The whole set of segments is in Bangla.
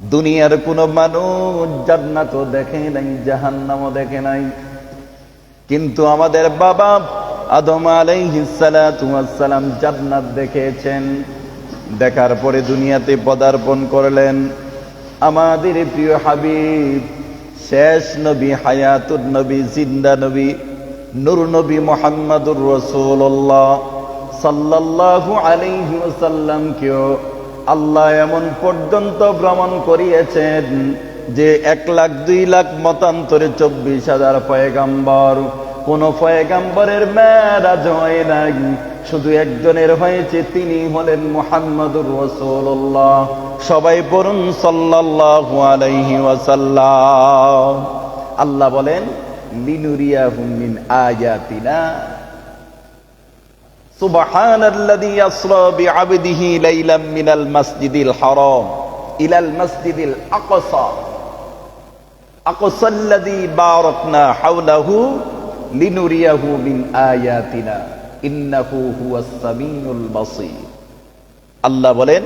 দুনিয়ার কোন মানুষ জান্নাতও দেখে নাই, জাহান্নামও দেখে নাই। কিন্তু আমাদের বাবা আদম আলাইহিসালাম জান্নাত দেখেছেন দেখার পরে দুনিয়াতে পদার্পণ করলেন। আমাদের প্রিয় হাবিব, শেষ নবী হায়াতুর নবী, জিন্দা নবী, নূর নবী মোহাম্মদুর রসুল্লাহ সাল্লাল্লাহু আলাইহি ওয়াসাল্লামকেও আল্লাহ এমন পর্যন্ত ভ্রমণ করিয়েছেন যে এক লাখ, দুই লাখ মতান্তরে চব্বিশ হাজার পয়গাম্বর। কোন পয়গাম্বরের মেরাজ হয় নাই। শুধু একজনের হয়েছে, তিনি হলেন মোহাম্মদুর রসুল্লাহ সবাই পড়ুন সাল্লাল্লাহু আলাইহি ওয়াসাল্লাম। আল্লাহ বলেন, লিনুরিয়াহুম মিন আয়াতিনা سبحان الذي يسرى بعبده ليلا من المسجد الحرام إلى المسجد الأقصى أقصى الذي باركنا حوله لنريه من آياتنا إنه هو السميع البصير আল্লাহ বলেন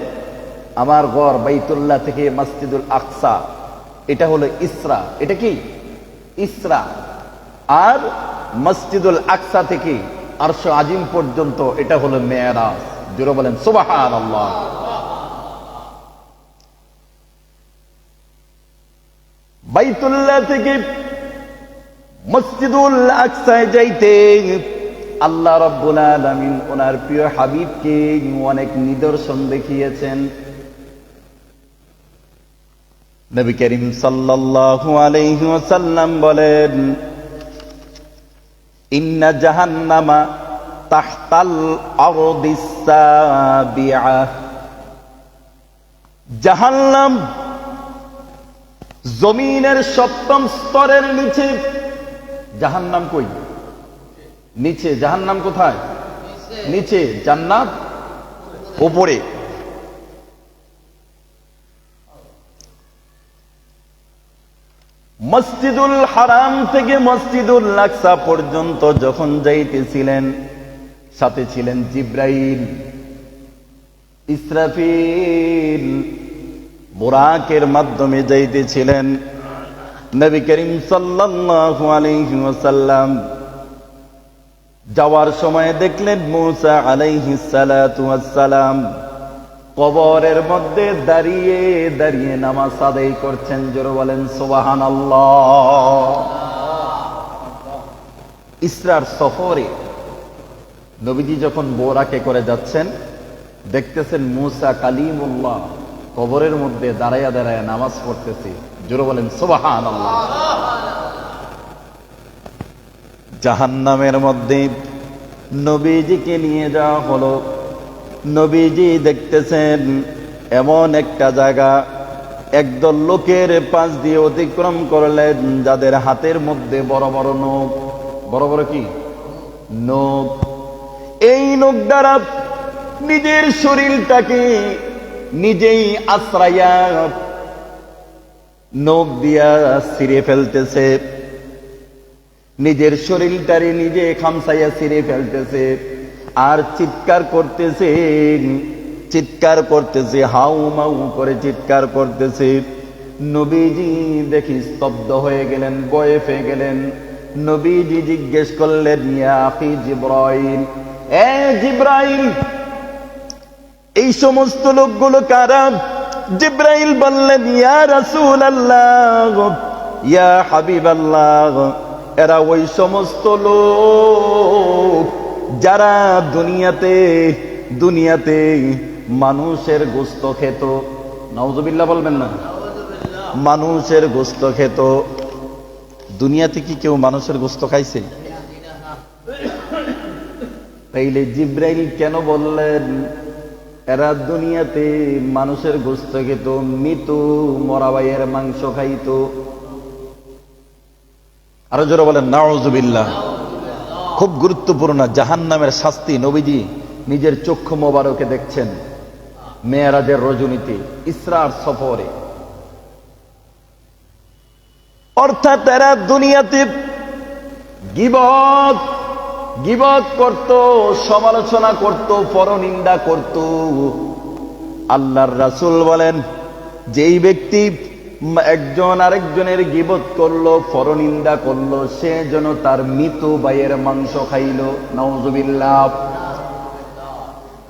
আমার ঘর বাইতুল্লাহ থেকে মসজিদুল আকসা এটা হলো ইসরা এটা কি ইসরা আর মসজিদুল আকসা থেকে আরশ আজিম পর্যন্ত এটা হলো মেয়েরাজ। জোরে বলেন সুবাহান আল্লাহ বাইতুল্লাহ থেকে মসজিদুল আকসায় যাইতে আল্লাহ রব্বুল আলামিন ওনার প্রিয় হাবিবকে অনেক নিদর্শন দেখিয়েছেন। নবী করিম সাল্লাল্লাহু আলাইহি ওয়াসাল্লাম বলেন ইন্না জাহান্নামা তাহতাল জাহান্নাম জমিনের সপ্তম স্তরের নিচে। জাহান্নাম কই? নিচে। জাহান্নাম কোথায়? নিচে। জান্নাত? উপরে। মসজিদুল হারাম থেকে মসজিদুল লাকসা পর্যন্ত যখন যাইতেছিলেন, সাথে ছিলেন জিব্রাইল, ইসরাফিল বোরাকের মাধ্যমে যাইতেছিলেন। নবী করিম সাল্লাল্লাহু আলাইহি ওয়াসাল্লাম যাওয়ার সময় দেখলেন, মূসা আলাইহিস সালাতু ওয়াসসালাম কবরের মধ্যে দাঁড়িয়ে দাঁড়িয়ে নামাজ আদায় করছেন, জোরে বলেন সোবাহান ইসরার সফরে নবীজি যখন বোরাকে করে যাচ্ছেন, দেখতেছেন মুসা কালিমুল্লাহ কবরের মধ্যে দাঁড়াইয়া দাঁড়াইয়া নামাজ পড়তেছে, জোরে বলেন সোবাহান জাহান্নামের মধ্যে নবীজিকে নিয়ে যাওয়া হলো। নবীজি দেখতেছেন, এমন একটা জায়গা। একদল লোকের পাশ দিয়ে অতিক্রম করলেন, যাদের হাতের মধ্যে বড় বড় নখ। বড় বড় কি? নখ। এই নখ দ্বারা নিজের শরীরটাকে নিজেই আশ্রাইয়া নখ দিয়া ছিঁড়ে ফেলতেছে। নিজের শরীরটারে নিজে খামসাইয়া ছিঁড়ে ফেলতেছে। আর চিৎকার করতেছে চিৎকার করতেছে, হাউ মাউ করে চিৎকার করতেছে। নবীজি দেখি স্তব্ধ হয়ে গেলেন, বয়ে ফে গেলেন। নবীজি জিজ্ঞেস করলেন, ইয়া জিব্রাইল। এ জিব্রাইল, এই সমস্ত লোকগুলো কারা? জিব্রাইল বললেন, ইয়া রাসূল আল্লাহ ইয়া হাবিব আল্লাহ এরা ওই সমস্ত লোক যারা দুনিয়াতে দুনিয়াতে মানুষের গোস্ত খেত নওজবিল্লা বলবেন না? মানুষের গোস্ত খেত। দুনিয়াতে কি কেউ মানুষের গোস্ত খাইছে? তাইলে জিব্রাইল কেন বললেন, এরা দুনিয়াতে মানুষের গোস্ত খেত মৃত্যু মরাবাইয়ের মাংস খাইতো। আরও জোরে বলেন নাওজবিল্লাহ খুব গুরুত্বপূর্ণ জাহান নামের শাস্তি নবীজি নিজের চক্ষু মোবারকে দেখছেন, মেয়েরাজের রজনীতে, ইসরার সফরে। অর্থাৎ এরা দুনিয়াতে গিবত গিবত করত, সমালোচনা করত, পরনিন্দা করত। আল্লাহর রাসূল বলেন, যেই ব্যক্তি একজন আরেকজনের গিবত করল, পরনিন্দা করল, সে যেন তার মৃত বাইয়ের মাংস খাইলো। নওজুবিল্লাহ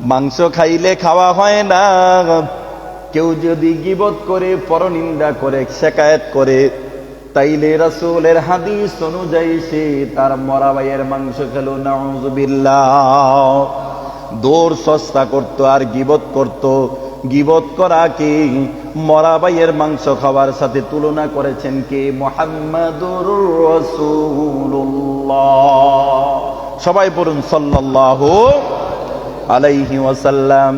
মাংস খাইলে খাওয়া হয় না। কেউ যদি গিবত করে, পরনিন্দা করে, শেকায়ত করে, তাইলে রাসূলের হাদিস অনুযায়ী সে তার মরা ভাইয়ের মাংস খেলো। নাউজুবিল্লাহ। দৌড় সস্তা করতো আর গিবত করত। গিবত করা কি? মরাবাইয়ের মাংস খাওয়ার সাথে তুলনা করেছেন কে? মোহাম্মদুর সবাই পড়ুন সাল্লাহ আলাইহি ওয়াসাল্লাম।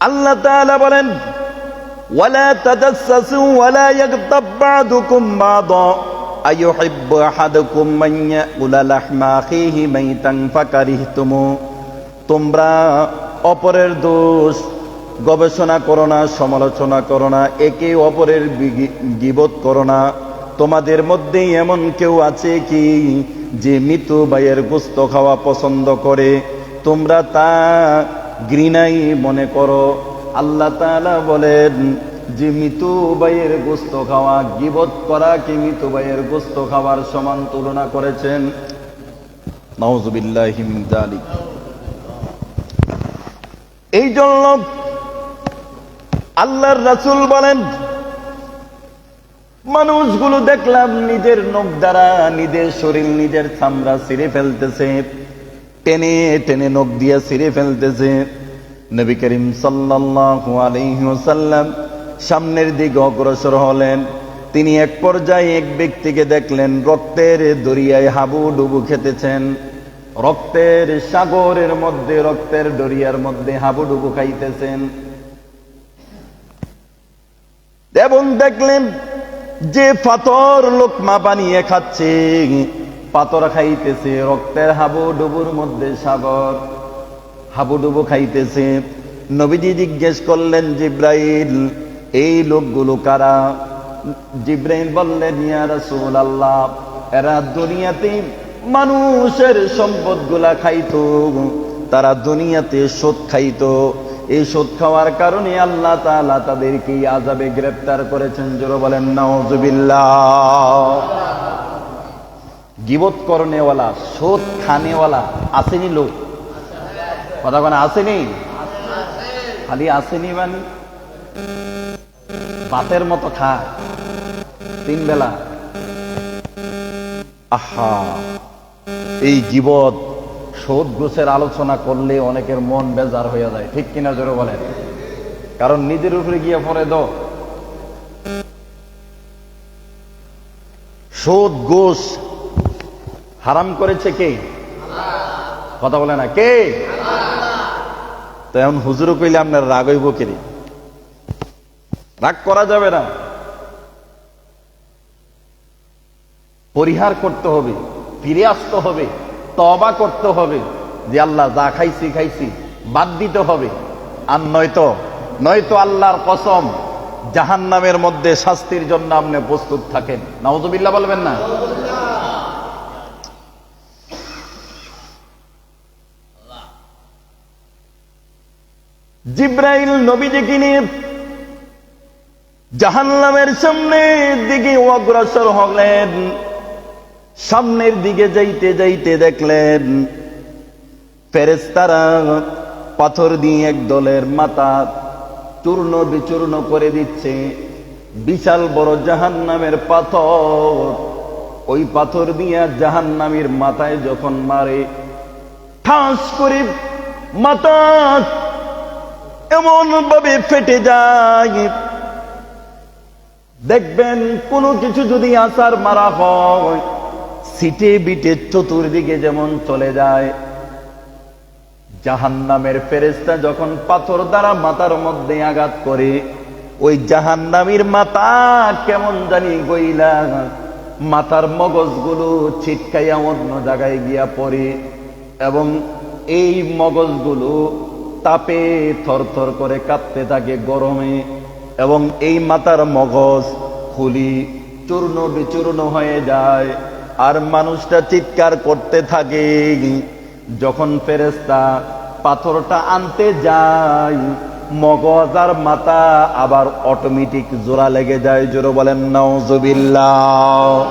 আল্লাহ তাআলা বলেন, ওয়ালা তাদাসসু ওয়ালা ইয়াগতাব বা'দুকুম বা'দা। আইউহিব্বু আহাদুকুম মান ইয়াকুলা লাহমা আখিহি মাইতান ফাকারিহতুমু। তোমরা অপরের দোষ গবেষণা করো না, সমালোচনা করো না, একে অপরের গীবত করো না। তোমাদের মধ্যে এমন কেউ আছে কি যে মৃত্যু ভাইয়ের গুস্ত খাওয়া পছন্দ করে? তোমরা তা ঘৃণাই মনে করো। আল্লাহ তাআলা বলেন, যে মৃত্যু ভাইয়ের গোস্ত খাওয়া, গিবত করা কি মৃত্যু ভাইয়ের গোস্ত খাওয়ার সমান তুলনা করেছেন? যালিক। এই জন্য আল্লাহর রাসূল বলেন, মানুষগুলো দেখলাম নিজের নখ দ্বারা নিজের শরীর নিজের চামড়া ছিঁড়ে ফেলতেছে, টেনে টেনে নখ দিয়ে ছিঁড়ে ফেলতেছে। নবী করিম ওয়াসাল্লাম সামনের দিকে অগ্রসর হলেন। তিনি এক পর্যায়ে এক ব্যক্তিকে দেখলেন, রক্তের দরিয়ায় হাবু ডুবু খেতেছেন। রক্তের সাগরের মধ্যে, রক্তের দরিয়ার মধ্যে হাবুডুবু খাইতেছেন। এবং দেখলেন যে পাথর লোকমা বানিয়ে খাচ্ছে, পাথর খাইতেছে, রক্তের হাবুডুবুর মধ্যে সাগর, হাবুডুবু খাইতেছে। নবীজি জিজ্ঞেস করলেন, জিব্রাইল, এই লোকগুলো কারা? জিব্রাইল বললেন, ইয়া রাসূলুল্লাহ, এরা দুনিয়াতে মানুষের সম্পদগুলা খাইতো, তারা দুনিয়াতে সুদ খাইতো। এই সুদ খাওয়ার কারণে আল্লাহ তালা তাদেরকে আজাবে গ্রেপ্তার করেছেন। জোরে বলেন, নাউজুবিল্লাহ। গিবত করনেওয়ালা, সুদ খানেওয়ালা আসেনি লোক। কথা কোনো, আসেনি? খালি আসেনি মানে? বাতের মতো খায়। তিন বেলা আহা। এই জীবত সোদ গোছের আলোচনা করলে অনেকের মন বেজার হয়ে যায়। ঠিক কিনা জোরে বলেন? কারণ নিজের উপরে গিয়ে পড়ে দ সোদ গোস হারাম করেছে কে? কথা বলে না। কে? তো এখন হুজুর কইলে আপনার রাগ হইব রাগ করা যাবে না। পরিহার করতে হবে। ফিরে আসতে হবে তবা করতে হবে, যে আল্লাহ যা খাইছি খাইছি, বাদ দিতে হবে। আর নয়তো নয়তো আল্লাহর কসম জাহান নামের মধ্যে শাস্তির জন্য আপনি প্রস্তুত থাকেন। নওয়াজবিল্লাহ বলবেন না? জিব্রাইল নবীজিকে নিয়ে জাহান্নামের সামনে দিকে অগ্রসর হলেন। সামনের দিকে যাইতে যাইতে দেখলেন ফেরেস্তারা পাথর দিয়ে এক দলের মাথা চূর্ণ বিচূর্ণ করে দিচ্ছে। বিশাল বড় জাহান্নামের পাথর। ওই পাথর দিয়ে জাহান্নামীর মাথায় যখন মারে, ঠাস করে মাথা এমন ভাবে ফেটে যায়। দেখবেন কোনো কিছু যদি আসার মারা হয় সিটে বিটে চতুর্দিকে যেমন চলে যায়। জাহান্নামের ফেরেস্তা যখন পাথর দ্বারা মাথার মধ্যে আঘাত করে, ওই জাহান্নামীর মাথা কেমন জানি গইলা, মাথার মগজগুলো ছিটকাইয়া অন্য জায়গায় গিয়া পড়ে এবং এই মগজগুলো তাপে থরথর করে কাঁপতে থাকে গরমে এবং এই মাথার মগজ খুলি চূর্ণ বিচূর্ণ হয়ে যায়। আর মানুষটা চিৎকার করতে থাকে। যখন ফেরেস্তা পাথরটা আনতে যাই মগজ আর মাথা আবার অটোমেটিক জোড়া লেগে যায়। জোরে বলেন নওজুবিল্লাহ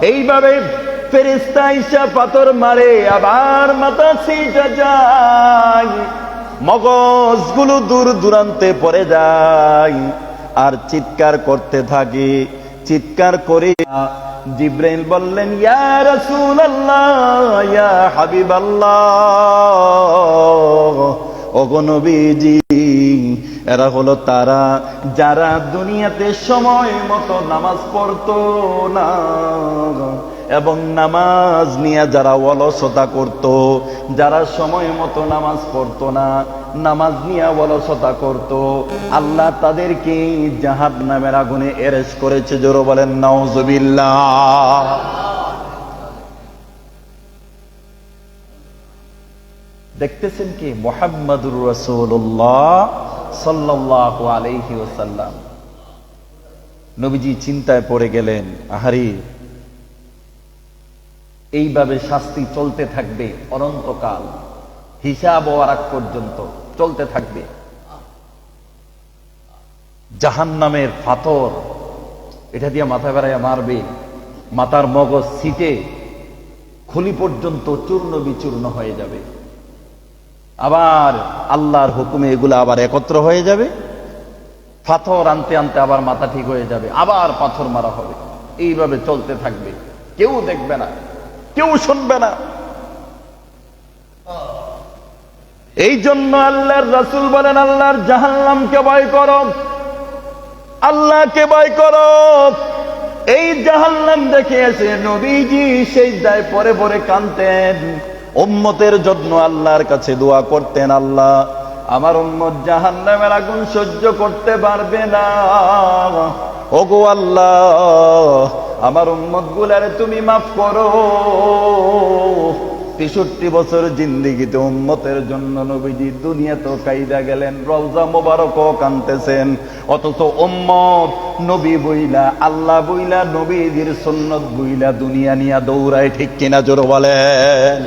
এইভাবে ফেরিস্তা ইসা পাথর মারে, আবার মাথা সেইটা যায়। মগজগুলো দূর দূরান্তে পড়ে যায়। আর চিৎকার করতে থাকে। চিৎকার করে, জিব্রাইল বললেন, ইয়া রাসূলুল্লাহ, ইয়া হাবিবাল্লাহ, ওগো নবীজি, এরা হলো তারা যারা দুনিয়াতে সময় মতো নামাজ পড়তো না। এবং নামাজ নিয়ে যারা অলসতা করত, যারা সময় মতো নামাজ পড়তো না, নামাজ নিয়ে অলসতা করত, আল্লাহ তাদেরকে জাহাদ নামের আগুনে এরেস করেছে। জোরো বলেন নওজবিল্লাহ দেখতেছেন কি? মোহাম্মদুর রসুল্লাহ সাল্লাহ আলহি ওসাল্লাম নবীজি চিন্তায় পড়ে গেলেন, আহারি এইভাবে শাস্তি চলতে থাকবে অনন্তকাল। হিসাব ও আরাক পর্যন্ত চলতে থাকবে। জাহান নামের পাথর এটা দিয়ে মাথা বেড়াইয়া মারবে। মাথার মগজ সিটে খুলি পর্যন্ত চূর্ণ বিচূর্ণ হয়ে যাবে। আবার আল্লাহর হুকুমে এগুলো আবার একত্র হয়ে যাবে। পাথর আনতে আনতে আবার মাথা ঠিক হয়ে যাবে। আবার পাথর মারা হবে। এইভাবে চলতে থাকবে। কেউ দেখবে না। কেউ শুনবে না। এই জন্য আল্লাহর রাসুল বলেন, আল্লাহর জাহান্নামকে ভয় করো। আল্লাহকে ভয় করো। এই জাহান্নাম দেখে এসে নবীজি, সেই দায় পরে পরে কানতেন উম্মতের জন্য আল্লাহর কাছে দোয়া করতেন, আল্লাহ, আমার উম্মত জাহান্নামের আগুন সহ্য করতে পারবে না। ওগো আল্লাহ আমার উম্মত গুলারে তুমি মাফ করো। তেষট্টি বছর জিন্দিগিতে উম্মতের জন্য নবীজি দুনিয়া তো কাইদা গেলেন, রওজা মোবারক কানতেছেন। অথচ উম্মত নবী বইলা, আল্লাহ বইলা, নবীজির সুন্নত বইলা দুনিয়া নিয়া দৌড়ায়, ঠিক কিনা জোর বলেন?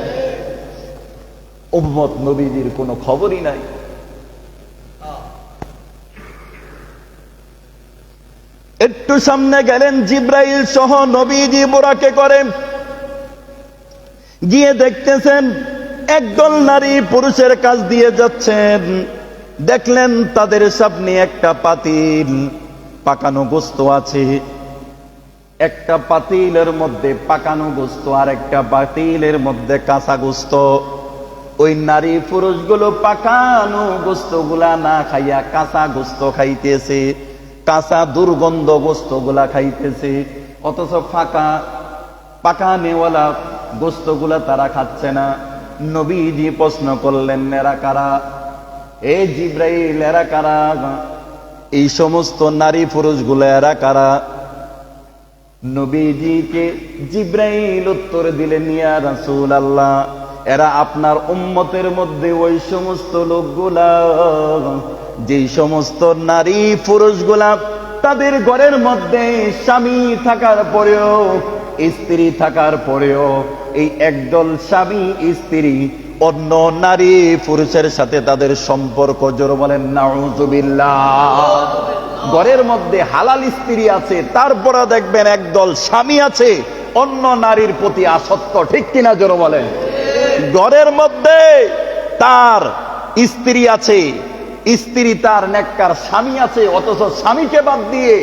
উম্মত নবীজির কোনো খবরই নাই। একটু সামনে গেলেন জিব্রাইল সহ নবীজি বোরাকে করেন গিয়ে দেখতেছেন একদল নারী পুরুষের কাজ দিয়ে যাচ্ছেন। দেখলেন তাদের সামনে একটা পাতিল, পাকানো গোস্ত আছে। একটা পাতিলের মধ্যে পাকানো গোস্ত আর একটা পাতিলের মধ্যে কাঁচা গোস্ত। ওই নারী পুরুষগুলো পাকানো গোস্তগুলা না খাইয়া কাঁচা গোস্ত খাইতেছে। কাঁচা দুর্গন্ধ গোস্তগুলা খাইতেছে, অথচ ফাঁকা পাকা নেওয়ালা গোস্তগুলা তারা খাচ্ছে না। নবীজি প্রশ্ন করলেন, এরা কারা? এ জিব্রাইল, এরা কারা? এই সমস্ত নারী পুরুষগুলো এরা কারা? নবীজিকে জিব্রাইল উত্তর দিলেন, ইয়া রাসূল আল্লাহ এরা আপনার উম্মতের মধ্যে ওই সমস্ত লোকগুলা যেই সমস্ত নারী পুরুষগুলা তাদের ঘরের মধ্যে স্বামী থাকার পরেও, স্ত্রী থাকার পরেও, এই একদল স্বামী, স্ত্রী, অন্য নারী পুরুষের সাথে তাদের সম্পর্ক জোর বলেন, নাউজুবিল্লাহ। ঘরের মধ্যে হালাল স্ত্রী আছে তারপরে দেখবেন একদল স্বামী আছে, অন্য নারীর প্রতি আসক্ত, ঠিক কিনা জোর বলেন? ঘরের মধ্যে তার স্ত্রী আছে স্ত্রী তার নেককার স্বামী আছে, অথচ স্বামীকে বাদ দিয়ে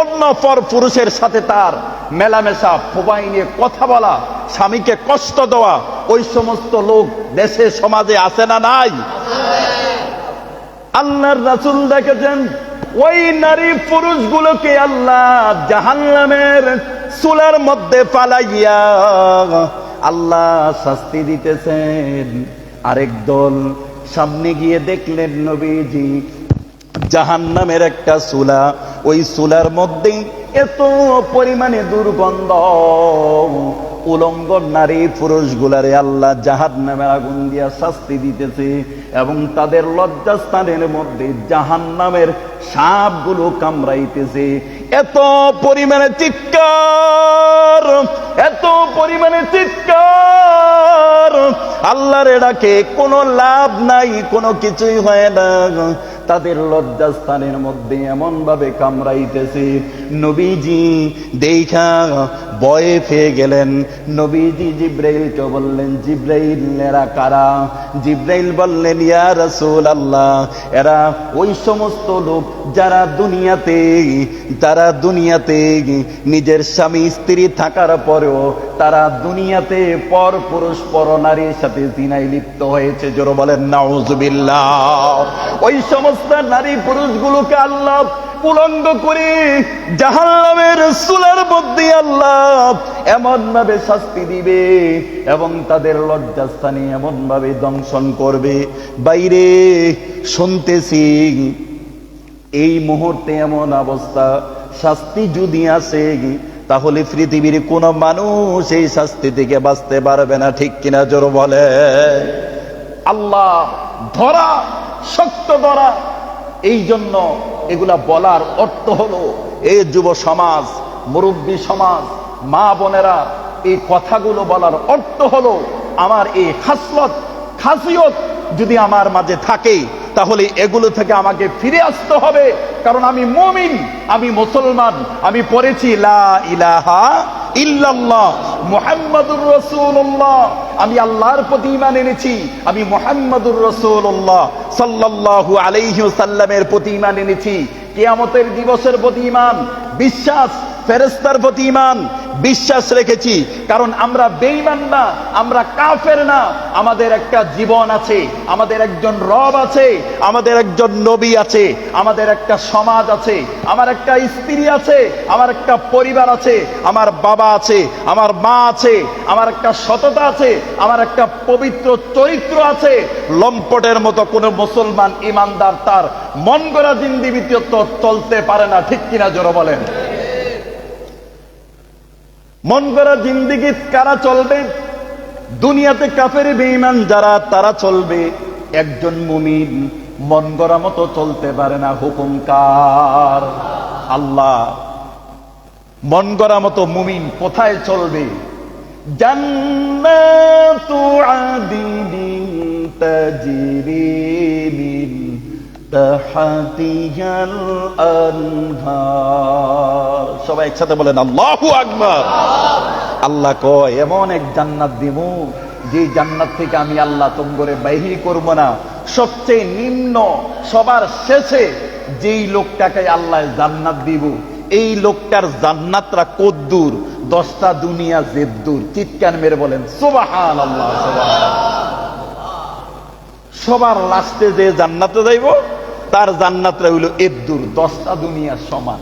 অন্য পর পুরুষের সাথে তার মেলামেশা ফোবাই নিয়ে কথা বলা, স্বামীকে কষ্ট দেওয়া, ওই সমস্ত লোক দেশে, সমাজে আছে না নাই? আল্লাহর রাসুল দেখেছেন, ওই নারী পুরুষগুলোকে আল্লাহ জাহান্নামের চুলার মধ্যে পালাইয়া আল্লাহ শাস্তি দিতেছেন। আরেক দল সামনে গিয়ে দেখলেন নবীজি। জাহান নামের একটা চুলা ওই চুলার মধ্যেই এত পরিমাণে দুর্গন্ধ। উলঙ্গ নারী পুরুষ গুলারে আল্লাহ জাহাদ নামের আগুন দিয়া শাস্তি দিতেছে এবং তাদের লজ্জাস্থানের মধ্যে জাহান নামের সাপগুলো কামড়াইতেছে। এত পরিমাণে চিৎকার এত পরিমাণে চিৎকার। আল্লাহর ডাকে কোনো লাভ নাই, কোনো কিছুই হয় না। তাদের লজ্জাস্থানের মধ্যে এমন ভাবে কামড়াইতেছে। নবীজি দেখা বয়ে পেয়ে গেলেন। নবীজি জিব্রাইলকে বললেন, জিব্রাইল, এরা কারা? জিব্রাইল বললেন, ইয়া রাসূল আল্লাহ এরা ওই সমস্ত লোক যারা দুনিয়াতে তারা দুনিয়াতে নিজের স্বামী, স্ত্রী থাকার পরেও তারা দুনিয়াতে পর পুরুষ, পর নারীর সাথে জিনায় লিপ্ত হয়েছে। জোর বলেন, নাউজুবিল্লাহ। ওই সমস্ত নারী পুরুষগুলোকে আল্লাহ উলঙ্গ করে জাহান্নামের সুলার মধ্যে আল্লাহ এমন ভাবে শাস্তি দিবে এবং তাদের লজ্জাস্থানে এমন ভাবে দংশন করবে। বাইরে শুনতেছি এই মুহূর্তে এমন অবস্থা, শাস্তি যদি আসে, তাহলে পৃথিবীর কোন মানুষ এই শাস্তি থেকে বাঁচতে পারবে না, ঠিক কিনা জোর বলে? আল্লাহ ধরা, শক্ত ধরা এই জন্য এগুলা বলার অর্থ হলো এই যুব সমাজ, মুরব্বী সমাজ, মা বোনেরা, এই কথাগুলো বলার অর্থ হলো, আমার এই খাসলত, খাসিয়ত যদি আমার মাঝে থাকে, তাহলে এগুলো থেকে আমাকে ফিরে আসতে হবে। কারণ আমি মমিন, আমি মুসলমান, আমি পড়েছি, লা ইলাহা ইল্লাল্লাহ, মুহাম্মাদুর রাসূলুল্লাহ। আমি আল্লাহর প্রতি ঈমান এনেছি, আমি মুহাম্মাদুর রাসূলুল্লাহ। সাল্লাল্লাহু আলাইহি ওয়াসাল্লামের প্রতি ইমান এনেছি। কেয়ামতের দিবসের প্রতি ইমান বিশ্বাস ফেরেস্তার প্রতি ঈমান বিশ্বাস রেখেছি। কারণ আমরা বেঈমান না, আমরা কাফের না। আমাদের একটা জীবন আছে, আমাদের একজন রব আছে, আমাদের একজন নবী আছে, আমাদের একটা সমাজ আছে, আমার একটা স্ত্রী আছে, আমার একটা পরিবার আছে, আমার বাবা আছে, আমার মা আছে, আমার একটা সততা আছে, আমার একটা পবিত্র চরিত্র আছে। লম্পটের মতো কোনো মুসলমান ইমানদার তার মন গড়া জিন্দিবিতে তো চলতে পারে না, ঠিক কিনা জোর বলেন? মন করা জিন্দিগি কারা চলবে? দুনিয়াতে কাফের, বেঈমান যারা, তারা চলবে। একজন মুমিন মন গড়া মতো চলতে পারে না হুকুমকার আল্লাহ মন গড়া মতো মুমিন কোথায় চলবে? জান্নাতু আদিনিন তাজরি সবাই একসাথে বলেন, আল্লাহু আল্লাহ এমন এক জান্নাত দিব যে জান্নাত থেকে আমি আল্লাহ তোম করে বাহির করব না। সবচেয়ে নিম্ন, সবার শেষে যেই লোকটাকে আল্লাহ জান্নাত দিব, এই লোকটার জান্নাতরা কদ্দুর, দশটা দুনিয়া জেদ্দুর। চিৎকার মেরে বলেন সুবাহান আল্লাহ সবার লাস্টে যে জান্নাতে যাইব তার জান্নাতটা হইল এদ্দুর দশটা দুনিয়ার সমান।